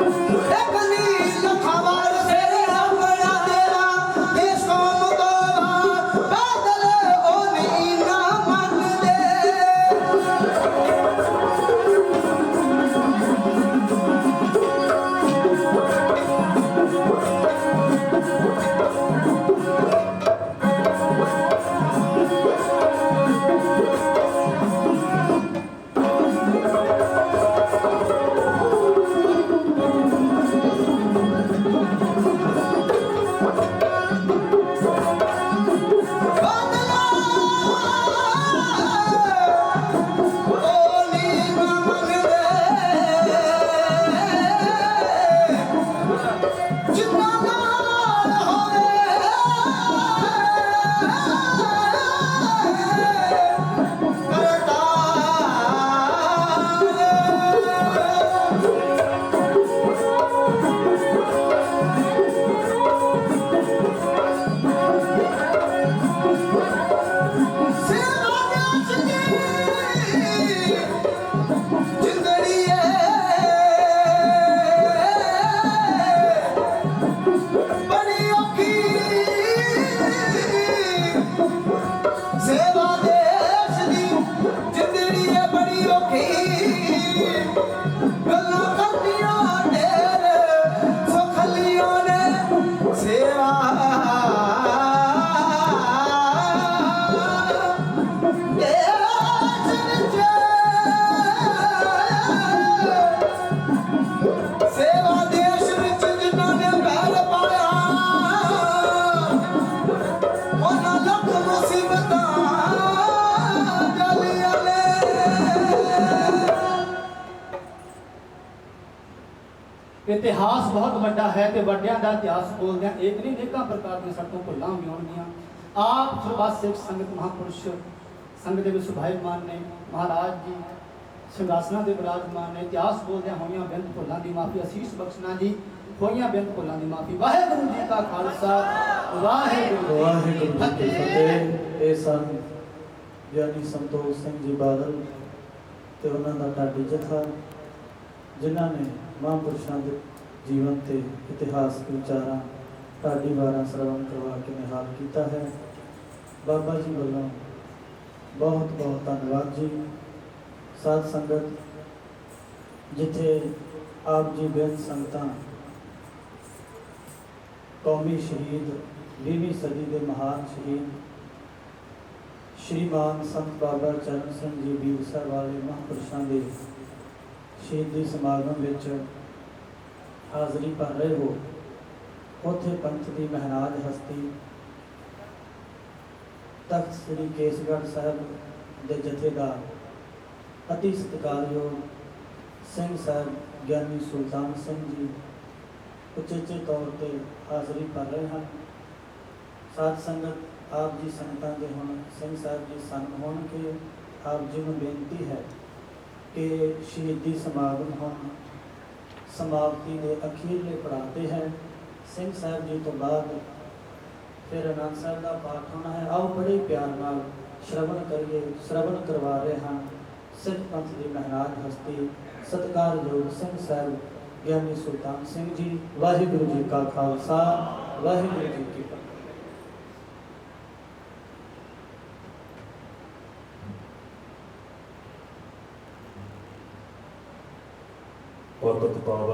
É Go! ਇਤਿਹਾਸ ਬਹੁਤ ਵੱਡਾ ਹੈ ਤੇ ਵੱਡਿਆਂ ਦਾ ਇਤਿਹਾਸ ਬੋਲਦੇ ਆ। ਇੱਕ ਨਹੀਂ ਅਨੇਕਾਂ ਪ੍ਰਕਾਰ ਦੀਆਂ ਸਾਡੇ ਤੋਂ ਭੁੱਲਾਂ ਵੀ ਹੋਣਗੀਆਂ। ਆਪ ਸਰਬੱਤ ਸਿੱਖ ਸੰਗਤ ਮਹਾਂਪੁਰਸ਼ ਸੰਗਤ ਦੇ ਵਿੱਚ ਸੁਭਾਇਮਾਨ ਨੇ ਮਹਾਰਾਜ ਜੀ ਸਿੰਘਾਸਨਾਂ ਦੇ ਵਿਰਾਜਮਾਨ ਨੇ ਇਤਿਹਾਸ ਬੋਲਦਿਆਂ ਹੋਈਆਂ ਬੇਅੰਤ ਭੁੱਲਾਂ ਦੀ ਮਾਫੀ ਅਸੀਸ ਬਖਸ਼ਣਾ ਜੀ ਹੋਈਆਂ ਬੇਅੰਤ ਭੁੱਲਾਂ ਦੀ ਮਾਫੀ। ਵਾਹਿਗੁਰੂ ਜੀ ਕਾ ਖਾਲਸਾ ਵਾਹਿਗੁਰੂ ਵਾਹਿਗੁਰੂ ਜੀ ਕੀ ਫਤਿਹ। ਇਹ ਸਨ ਗਿਆਨੀ ਸੰਤੋਖ ਸਿੰਘ ਜੀ ਬਾਦਲ ਤੇ ਉਹਨਾਂ ਦਾ ਢਾਡੀ ਜਥਾ। ਜਿਨ੍ਹਾਂ ਨੇ ਮਹਾਂਪੁਰਸ਼ਾਂ ਦੇ ਜੀਵਨ ਤੇ ਇਤਿਹਾਸਕ ਵਿਚਾਰਾਂ, ਢਾਡੀ ਵਾਰਾਂ ਸਰਵਣ ਕਰਵਾ ਕੇ ਨਿਹਾਲ ਕੀਤਾ ਹੈ। ਬਾਬਾ ਜੀ ਵੱਲੋਂ ਬਹੁਤ ਬਹੁਤ ਧੰਨਵਾਦ ਜੀ। ਸਾਧ ਸੰਗਤ, ਜਿੱਥੇ ਆਪ ਜੀ ਬੇਅੰਤ ਸੰਗਤਾਂ, ਕੌਮੀ ਸ਼ਹੀਦ 20ਵੀਂ ਸਦੀ ਦੇ ਮਹਾਨ ਸ਼ਹੀਦ ਸ਼੍ਰੀਮਾਨ ਸੰਤ ਬਾਬਾ ਚਰਨ ਸਿੰਘ ਜੀ ਵੀਰ ਵਾਲੇ ਮਹਾਂਪੁਰਸ਼ਾਂ ਦੇ ਸ਼ਹੀਦੀ ਸਮਾਗਮ ਵਿੱਚ ਹਾਜ਼ਰੀ ਭਰ ਰਹੇ ਹੋ। ਉੱਥੇ ਪੰਥ ਦੀ ਮਹਾਰਾਜ ਹਸਤੀ ਤਖਤ ਸ੍ਰੀ ਕੇਸਗੜ੍ਹ ਸਾਹਿਬ ਦੇ ਜਥੇਦਾਰ, ਅਤੀ ਸਤਿਕਾਰਯੋਗ ਸਿੰਘ ਸਾਹਿਬ, ਗਿਆਨੀ ਸੁਲਤਾਨ ਸਿੰਘ ਜੀ ਉਚੇਚੇ ਤੌਰ ਤੇ ਹਾਜ਼ਰੀ ਭਰ ਰਹੇ ਹਨ। ਸਾਧ ਸੰਗਤ ਆਪ ਜੀ ਸੰਗਤਾਂ ਦੇ ਹੁਣ, ਸਿੰਘ ਸਾਹਿਬ ਜੀ ਸੰਨ ਹੋਣ ਕੇ ਆਪ ਜੀ ਨੂੰ ਬੇਨਤੀ ਹੈ ਕਿ ਸ਼ਹੀਦੀ ਸਮਾਗਮ ਹੁਣ ਸਮਾਪਤੀ ਦੇ ਅਖੀਰਲੇ ਪੜਾਅ ਤੇ ਹੈ। ਸਿੰਘ ਸਾਹਿਬ ਜੀ ਤੋਂ ਬਾਅਦ ਫਿਰ ਅਨੰਦ ਸਾਹਿਬ ਦਾ ਪਾਠ ਹੋਣਾ ਹੈ। ਆਓ ਬੜੇ ਪਿਆਰ ਨਾਲ ਸ਼ਰਵਣ ਕਰੀਏ, ਸ਼ਰਵਣ ਕਰਵਾ ਰਹੇ ਹਾਂ। ਸਿੱਖ ਪੰਥ ਦੀ ਮਹਾਰਾਜ ਹਸਤੀ ਸਤਿਕਾਰਯੋਗ ਸਿੰਘ ਸਾਹਿਬ, ਗਿਆਨੀ ਸੁਲਤਾਨ ਸਿੰਘ ਜੀ, ਵਾਹਿਗੁਰੂ ਜੀ ਕਾ ਖਾਲਸਾ, ਵਾਹਿਗੁਰੂ ਜੀ ਕੀ বরকত পাওয়া